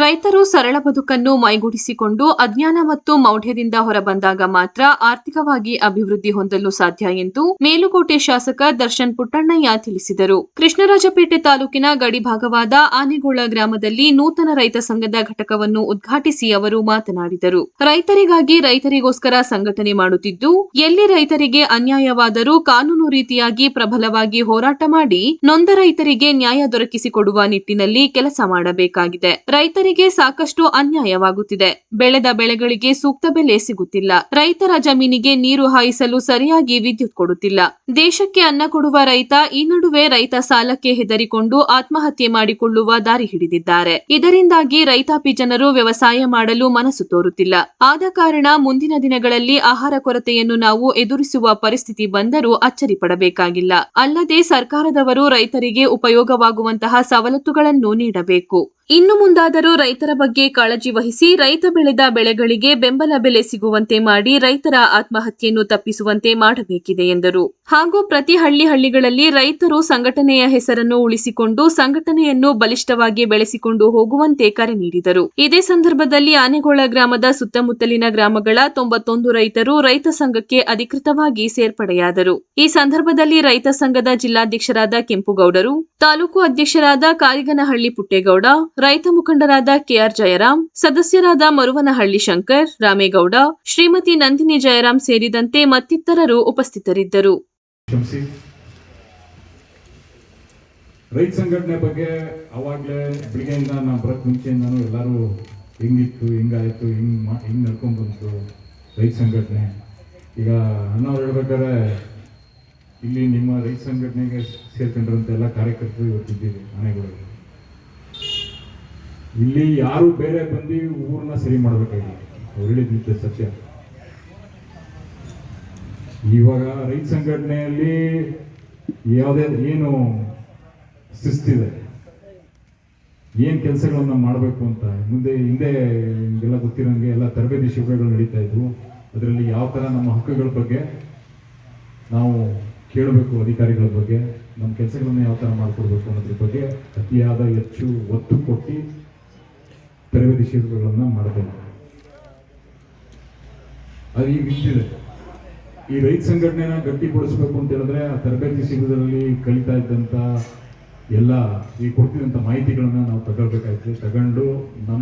ರೈತರು ಸರಳ ಬದುಕನ್ನು ಮೈಗೂಡಿಸಿಕೊಂಡು ಅಜ್ಞಾನ ಮತ್ತು ಮೌಢ್ಯದಿಂದ ಹೊರಬಂದಾಗ ಮಾತ್ರ ಆರ್ಥಿಕವಾಗಿ ಅಭಿವೃದ್ಧಿ ಹೊಂದಲು ಸಾಧ್ಯ ಎಂದು ಮೇಲುಕೋಟೆ ಶಾಸಕ ದರ್ಶನ್ ಪುಟ್ಟಣ್ಣಯ್ಯ ತಿಳಿಸಿದರು. ಕೃಷ್ಣರಾಜಪೇಟೆ ತಾಲೂಕಿನ ಗಡಿಭಾಗವಾದ ಆನೆಗೋಳ ಗ್ರಾಮದಲ್ಲಿ ನೂತನ ರೈತ ಸಂಘದ ಘಟಕವನ್ನು ಉದ್ಘಾಟಿಸಿ ಅವರು ಮಾತನಾಡಿದರು. ರೈತರಿಗಾಗಿ ರೈತರಿಗೋಸ್ಕರ ಸಂಘಟನೆ ಮಾಡುತ್ತಿದ್ದು, ಎಲ್ಲಿ ರೈತರಿಗೆ ಅನ್ಯಾಯವಾದರೂ ಕಾನೂನು ರೀತಿಯಾಗಿ ಪ್ರಬಲವಾಗಿ ಹೋರಾಟ ಮಾಡಿ, ನೊಂದ ರೈತರಿಗೆ ನ್ಯಾಯ ದೊರಕಿಸಿಕೊಡುವ ನಿಟ್ಟಿನಲ್ಲಿ ಕೆಲಸ ಮಾಡಬೇಕಾಗಿದೆ. ರೈತರಿಗೆ ಸಾಕಷ್ಟು ಅನ್ಯಾಯವಾಗುತ್ತಿದೆ. ಬೆಳೆದ ಬೆಳೆಗಳಿಗೆ ಸೂಕ್ತ ಬೆಲೆ ಸಿಗುತ್ತಿಲ್ಲ. ರೈತರ ಜಮೀನಿಗೆ ನೀರು ಹಾಯಿಸಲು ಸರಿಯಾಗಿ ವಿದ್ಯುತ್ ಕೊಡುತ್ತಿಲ್ಲ. ದೇಶಕ್ಕೆ ಅನ್ನ ಕೊಡುವ ರೈತ, ಈ ನಡುವೆ ರೈತ ಸಾಲಕ್ಕೆ ಹೆದರಿಕೊಂಡು ಆತ್ಮಹತ್ಯೆ ಮಾಡಿಕೊಳ್ಳುವ ದಾರಿ ಹಿಡಿದಿದ್ದಾರೆ. ಇದರಿಂದಾಗಿ ರೈತಾಪಿ ಜನರು ವ್ಯವಸಾಯ ಮಾಡಲು ಮನಸ್ಸು ತೋರುತ್ತಿಲ್ಲ. ಆದ ಕಾರಣ ಮುಂದಿನ ದಿನಗಳಲ್ಲಿ ಆಹಾರ ಕೊರತೆಯನ್ನು ನಾವು ಎದುರಿಸುವ ಪರಿಸ್ಥಿತಿ ಬಂದರೂ ಅಚ್ಚರಿ ಪಡಬೇಕಾಗಿಲ್ಲ. ಅಲ್ಲದೆ ಸರ್ಕಾರದವರು ರೈತರಿಗೆ ಉಪಯೋಗವಾಗುವಂತಹ ಸವಲತ್ತುಗಳನ್ನು ನೀಡಬೇಕು. ಇನ್ನು ಮುಂದಾದರೂ ರೈತರ ಬಗ್ಗೆ ಕಾಳಜಿ ವಹಿಸಿ ರೈತ ಬೆಳೆದ ಬೆಳೆಗಳಿಗೆ ಬೆಂಬಲ ಬೆಲೆ ಸಿಗುವಂತೆ ಮಾಡಿ ರೈತರ ಆತ್ಮಹತ್ಯೆಯನ್ನು ತಪ್ಪಿಸುವಂತೆ ಮಾಡಬೇಕಿದೆ ಎಂದರು. ಹಾಗೂ ಪ್ರತಿ ಹಳ್ಳಿ ಹಳ್ಳಿಗಳಲ್ಲಿ ರೈತರು ಸಂಘಟನೆಯ ಹೆಸರನ್ನು ಉಳಿಸಿಕೊಂಡು ಸಂಘಟನೆಯನ್ನು ಬಲಿಷ್ಠವಾಗಿ ಬೆಳೆಸಿಕೊಂಡು ಹೋಗುವಂತೆ ಕರೆ ನೀಡಿದರು. ಇದೇ ಸಂದರ್ಭದಲ್ಲಿ ಆನೆಗೋಳ ಗ್ರಾಮದ ಸುತ್ತಮುತ್ತಲಿನ ಗ್ರಾಮಗಳ ತೊಂಬತ್ತೊಂದು ರೈತರು ರೈತ ಸಂಘಕ್ಕೆ ಅಧಿಕೃತವಾಗಿ ಸೇರ್ಪಡೆಯಾದರು. ಈ ಸಂದರ್ಭದಲ್ಲಿ ರೈತ ಸಂಘದ ಜಿಲ್ಲಾಧ್ಯಕ್ಷರಾದ ಕೆಂಪುಗೌಡರು, ತಾಲೂಕು ಅಧ್ಯಕ್ಷರಾದ ಕಾರಿಗನಹಳ್ಳಿ ಪುಟ್ಟೇಗೌಡ ರೈತ ಮುಖಂಡರಾದ ಕೆಆರ್ ಜಯರಾಮ್ ಸದಸ್ಯರಾದ ಮರುವನಹಳ್ಳಿ ಶಂಕರ್, ರಾಮೇಗೌಡ, ಶ್ರೀಮತಿ ನಂದಿನಿ ಜಯರಾಮ್ ಸೇರಿದಂತೆ ಮತ್ತಿತರರು ಉಪಸ್ಥಿತರಿದ್ದರು. ರೈತ ಸಂಘಟನೆ ಬಗ್ಗೆ ಅವಾಗಲೇ ಬೆಳಿಗ್ಗೆಯಿಂದ ನಾವು ಬರೋಕ್ಕೆ ಮುಂಚೆಯಿಂದನೂ ಎಲ್ಲರೂ ಹಿಂಗಿತ್ತು, ಹಿಂಗಾಯಿತು, ಹಿಂಗೆ ಮಾ, ಹಿಂಗೆ ನಡ್ಕೊಂಡು ಬಂತು ರೈತ ಸಂಘಟನೆ. ಈಗ ಅಣ್ಣವ್ರು ಹೇಳ್ಬೇಕಾದ್ರೆ ಇಲ್ಲಿ ನಿಮ್ಮ ರೈತ ಸಂಘಟನೆಗೆ ಸೇರ್ಕೊಂಡಿರೋಂಥ ಎಲ್ಲ ಕಾರ್ಯಕರ್ತರು ಇವತ್ತಿದ್ದೀವಿ ಮನೆಗಳು ಇಲ್ಲಿ ಯಾರು ಬೇರೆ ಬಂದು ಊರನ್ನ ಸರಿ ಮಾಡಬೇಕಾಗಿಲ್ಲ ಅವ್ರು ಹೇಳಿದ್ದಿತ್ತು ಸತ್ಯ. ಇವಾಗ ರೈತ ಸಂಘಟನೆಯಲ್ಲಿ ಯಾವುದೇ ಏನು ಶಿಸ್ತಿದೆ? ಏನು ಕೆಲಸಗಳನ್ನ ಮಾಡಬೇಕು ಅಂತ? ಮುಂದೆ, ಹಿಂದೆ ನಿಮಗೆಲ್ಲ ಗೊತ್ತಿರೋಂಗೆ ಎಲ್ಲ ತರಬೇತಿ ಶಿಬಿರಗಳು ನಡೀತಾ ಇದ್ವು. ಅದರಲ್ಲಿ ಯಾವ ಥರ ನಮ್ಮ ಹಕ್ಕುಗಳ ಬಗ್ಗೆ ನಾವು ಕೇಳಬೇಕು, ಅಧಿಕಾರಿಗಳ ಬಗ್ಗೆ, ನಮ್ಮ ಕೆಲಸಗಳನ್ನು ಯಾವ ಥರ ಮಾಡಿಕೊಡ್ಬೇಕು ಅನ್ನೋದ್ರ ಬಗ್ಗೆ ಅತಿಯಾದ ಹೆಚ್ಚು ಒತ್ತು ಕೊಟ್ಟು ತರಬೇತಿ ಶಿಬಿರಗಳನ್ನು ಮಾಡಬೇಕು ಅದು ಈಗ ಇದ್ದಿದೆ. ಈ ರೈತ ಸಂಘಟನೆನ ಗಟ್ಟಿಗೊಳಿಸ್ಬೇಕು ಅಂತ ಹೇಳಿದ್ರೆ ಆ ತರಬೇತಿ ಶಿಬಿರದಲ್ಲಿ ಕಲಿತಾ ಇದ್ದಂಥ ಎಲ್ಲ ಈ ಕೊಡ್ತಿದ್ದಂಥ ಮಾಹಿತಿಗಳನ್ನು ನಾವು ತಗೊಳ್ಬೇಕಾಯ್ತು. ತಗೊಂಡು ನಮ್ಮ